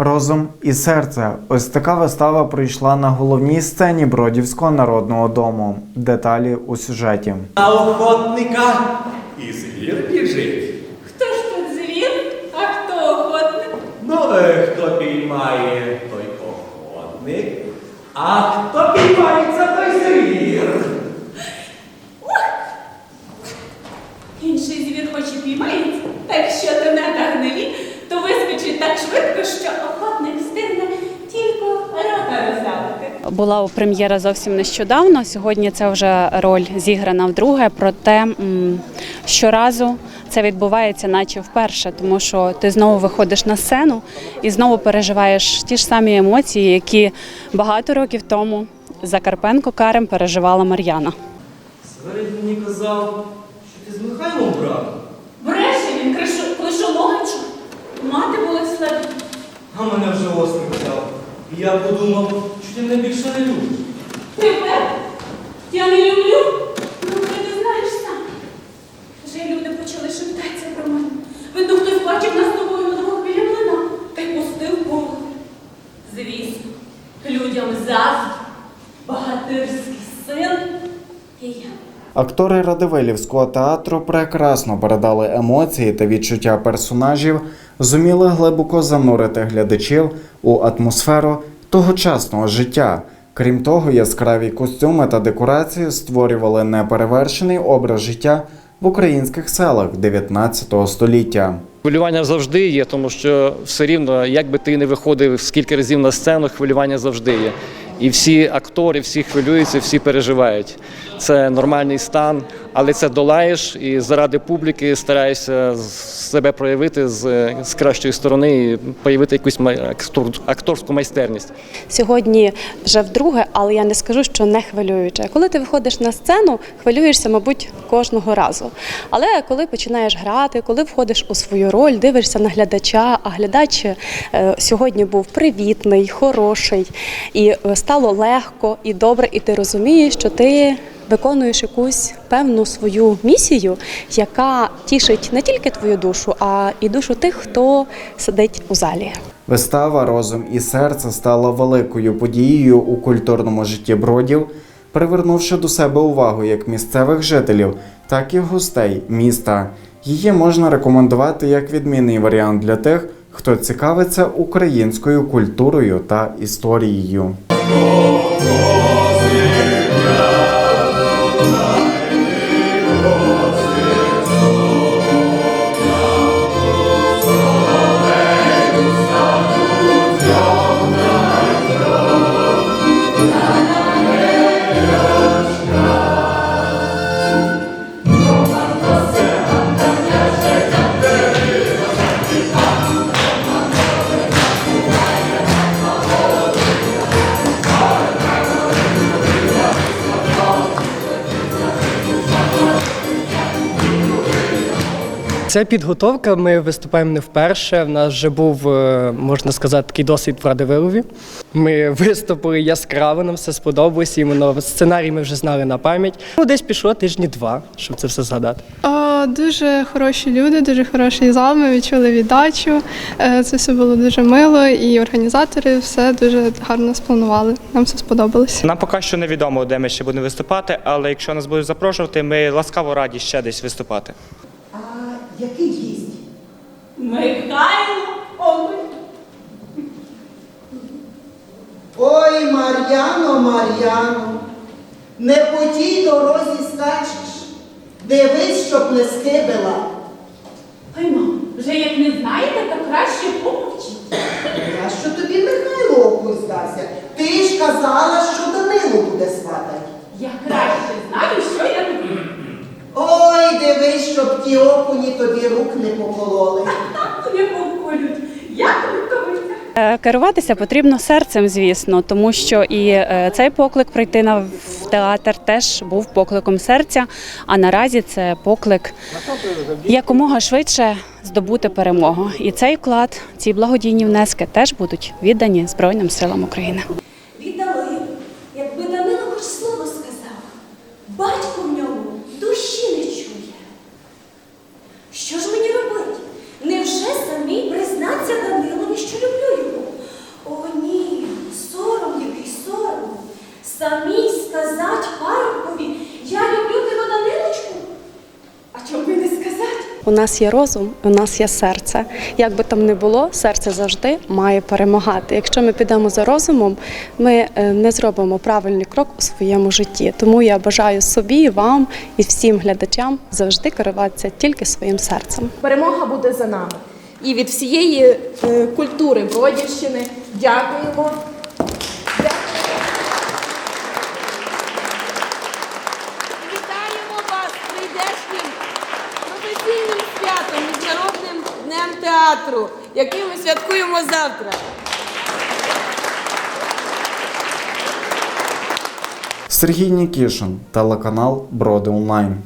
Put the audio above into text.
Розум і серце. Ось така вистава прийшла на головній сцені Бродівського народного дому. Деталі у сюжеті. А охотника і звір біжить. Хто ж тут звір, а хто охотник? Ну, е, хто піймає, той охотник, а хто піймається, той звір. Інший звір хоч і піймається, та якщо ти не гнилі, то вискочить так швидко, що охотник встигне тільки рота роззявити. Була у прем'єра зовсім нещодавно. Сьогодні це вже роль зіграна вдруге. Проте щоразу це відбувається, наче вперше, тому що ти знову виходиш на сцену і знову переживаєш ті ж самі емоції, які багато років тому за Карпенко Карем переживала Мар'яна. Сверид мені казав, що ти з Михайлом брат. Бреше він кришу, клишоногачу. Мати була слабі. А мене вже острів. І я подумав, що ти мене більше не любиш. Тепер я не люблю. Ну, ти не знаєш сам. Вже люди почали шептатися про мене. Видно, хтось бачив нас з тобою на двох біля млина та й пустив Бог. Звісно, людям заздрі, багатирський син і я. Актори Радивилівського театру прекрасно передали емоції та відчуття персонажів, зуміли глибоко занурити глядачів у атмосферу тогочасного життя. Крім того, яскраві костюми та декорації створювали неперевершений образ життя в українських селах 19 століття. Хвилювання завжди є, тому що все рівно, як би ти не виходив скільки разів на сцену, хвилювання завжди є. І всі актори, всі хвилюються, всі переживають. Це нормальний стан, але це долаєш і заради публіки стараєшся себе проявити з, з кращої сторони і проявити якусь акторську майстерність. Сьогодні вже вдруге, але я не скажу, що не хвилююче. Коли ти виходиш на сцену, хвилюєшся, мабуть, кожного разу. Але коли починаєш грати, коли входиш у свою роль, дивишся на глядача, а глядач е, сьогодні був привітний, хороший, і е, стало легко і добре, і ти розумієш, що ти. Виконуєш якусь певну свою місію, яка тішить не тільки твою душу, а і душу тих, хто сидить у залі. Вистава Розум і серце стала великою подією у культурному житті бродів, привернувши до себе увагу як місцевих жителів, так і гостей міста. Її можна рекомендувати як відмінний варіант для тих, хто цікавиться українською культурою та історією. Це підготовка. Ми виступаємо не вперше. В нас вже був, е, можна сказати, такий досвід в Радивилові. Ми виступили яскраво, нам все сподобалося. Іменно сценарій ми вже знали на пам'ять. Ну, десь пішло тижні два, щоб це все згадати. О, дуже хороші люди, дуже хороший зал. Ми відчули віддачу. Е, Це все було дуже мило, і організатори все дуже гарно спланували. Нам все сподобалось. Нам поки що невідомо, де ми ще будемо виступати, але якщо нас будуть запрошувати, ми ласкаво раді ще десь виступати. Який гість? Михайло Омель. Ой, Мар'яно, Мар'яно, не по тій дорозі скачеш. Дивись, щоб не скибила. Ой, мам, вже як не знаєте, то краще помовчіть. А що тобі Михайло здався? Ти ж казала, що Данило буде сватати. Я краще знаю, що я роблю. Ой, ті окуні тобі рук не покололи. Не поколють. Як литовиця. Е, Керуватися потрібно серцем, звісно, тому що і е, цей поклик прийти на в театр теж був покликом серця. А наразі це поклик якомога швидше здобути перемогу. І цей вклад, ці благодійні внески теж будуть віддані Збройним силам України. У нас є розум, у нас є серце. Як би там не було, серце завжди має перемагати. Якщо ми підемо за розумом, ми е, не зробимо правильний крок у своєму житті. Тому я бажаю собі, вам і всім глядачам завжди керуватися тільки своїм серцем. Перемога буде за нами. І від всієї е, культури Бродівщини дякуємо. Театру, який ми святкуємо завтра. Сергій Нікішин, телеканал Броди Онлайн.